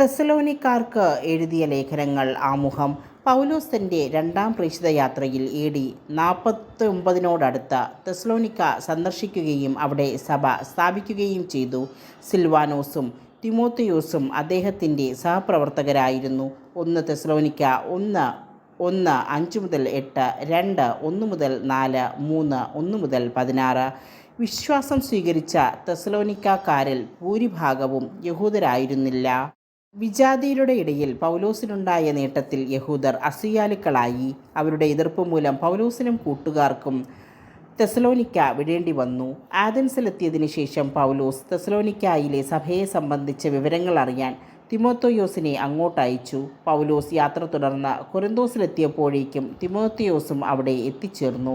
തെസലോനിക്കാർക്ക് എഴുതിയ ലേഖനങ്ങൾ ആമുഖം പൗലോസിന്റെ രണ്ടാം പ്രേക്ഷിത യാത്രയിൽ എ ഡി നാൽപ്പത്തി ഒമ്പതിനോടടുത്ത് സന്ദർശിക്കുകയും അവിടെ സഭ സ്ഥാപിക്കുകയും ചെയ്തു. സിൽവാനോസും തിമോത്തിയോസും അദ്ദേഹത്തിന്റെ സഹപ്രവർത്തകരായിരുന്നു. ഒന്ന് തെസലോനിക്ക ഒന്ന് ഒന്ന് അഞ്ച് മുതൽ എട്ട് രണ്ട് ഒന്ന് മുതൽ നാല് മൂന്ന് ഒന്ന് മുതൽ പതിനാറ്. വിശ്വാസം സ്വീകരിച്ച തെസലോനിക്കാരിൽ ഭൂരിഭാഗവും യഹൂദരായിരുന്നില്ല. വിജാതിയരുടെ ഇടയിൽ പൗലോസിനുണ്ടായ നേട്ടത്തിൽ യഹൂദർ അസൂയാലുക്കളായി. അവരുടെ എതിർപ്പ് മൂലം പൗലോസിനും കൂട്ടുകാർക്കും തെസലോനിക്ക വിടേണ്ടി വന്നു. ആഥൻസിലെത്തിയതിനു ശേഷം പൗലോസ് തെസലോനിക്കായിലെ സഭയെ സംബന്ധിച്ച വിവരങ്ങൾ അറിയാൻ തിമോത്തോയോസിനെ അങ്ങോട്ട് അയച്ചു പൗലോസ് യാത്ര തുടർന്ന് കൊറിന്തോസിലെത്തിയപ്പോഴേക്കും തിമോത്തിയോസും അവിടെ എത്തിച്ചേർന്നു.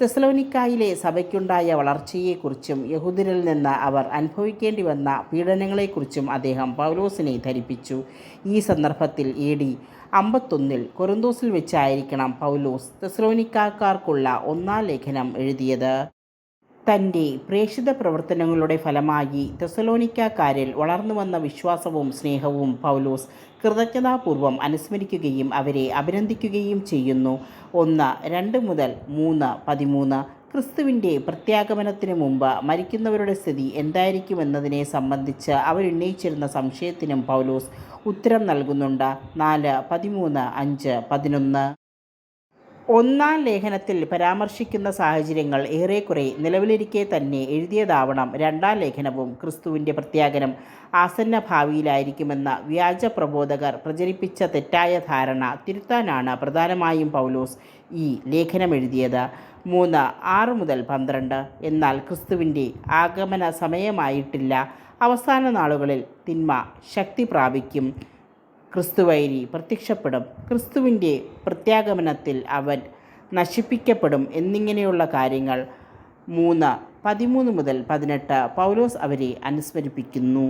തെസലോനിക്കായിലെ സഭയ്ക്കുണ്ടായ വളർച്ചയെക്കുറിച്ചും യഹൂദരിൽ നിന്ന് അവർ അനുഭവിക്കേണ്ടി വന്ന പീഡനങ്ങളെക്കുറിച്ചും അദ്ദേഹം പൗലോസിനെ ധരിപ്പിച്ചു. ഈ സന്ദർഭത്തിൽ എ ഡി അമ്പത്തൊന്നിൽ കൊറിന്തോസിൽ വെച്ചായിരിക്കണം പൗലോസ് തെസലോനിക്കാർക്കുള്ള ഒന്നാം ലേഖനം എഴുതിയത്. തന്റെ പ്രേക്ഷിത പ്രവർത്തനങ്ങളുടെ ഫലമായി തെസലോണിക്കാരിൽ വളർന്നു വന്ന വിശ്വാസവും സ്നേഹവും പൗലോസ് കൃതജ്ഞതാപൂർവം അനുസ്മരിക്കുകയും അവരെ അഭിനന്ദിക്കുകയും ചെയ്യുന്നു. ഒന്ന് രണ്ട് മുതൽ മൂന്ന് പതിമൂന്ന് ക്രിസ്തുവിന്റെ പ്രത്യാഗമനത്തിന് മുമ്പ് മരിക്കുന്നവരുടെ സ്ഥിതി എന്തായിരിക്കുമെന്നതിനെ സംബന്ധിച്ച് അവരുന്നയിച്ചിരുന്ന സംശയത്തിനും പൗലോസ് ഉത്തരം നൽകുന്നുണ്ട്. നാല് പതിമൂന്ന് അഞ്ച് പതിനൊന്ന്. ഒന്നാം ലേഖനത്തിൽ പരാമർശിക്കുന്ന സാഹചര്യങ്ങൾ ഏറെക്കുറെ നിലവിലിരിക്കെ തന്നെ എഴുതിയതാവണം രണ്ടാം ലേഖനവും ക്രിസ്തുവിന്റെ പ്രത്യാഗനം. ആസന്ന ഭാവിയിലായിരിക്കുമെന്ന വ്യാജ പ്രബോധകർ പ്രചരിപ്പിച്ച തെറ്റായ ധാരണ തിരുത്താനാണ് പ്രധാനമായും പൗലോസ് ഈ ലേഖനമെഴുതിയത് മൂന്ന് ആറ് മുതൽ പന്ത്രണ്ട്. എന്നാൽ ക്രിസ്തുവിന്റെ ആഗമന സമയമായിട്ടില്ല. അവസാന നാളുകളിൽ തിന്മ ശക്തി പ്രാപിക്കും. ക്രിസ്തുവൈരി പ്രത്യക്ഷപ്പെടും. ക്രിസ്തുവിന്റെ പ്രത്യാഗമനത്തിൽ അവൻ നശിപ്പിക്കപ്പെടും എന്നിങ്ങനെയുള്ള കാര്യങ്ങൾ മൂന്ന് പതിമൂന്ന് മുതൽ പതിനെട്ട് പൗലോസ് അവരെ അനുസ്മരിപ്പിക്കുന്നു.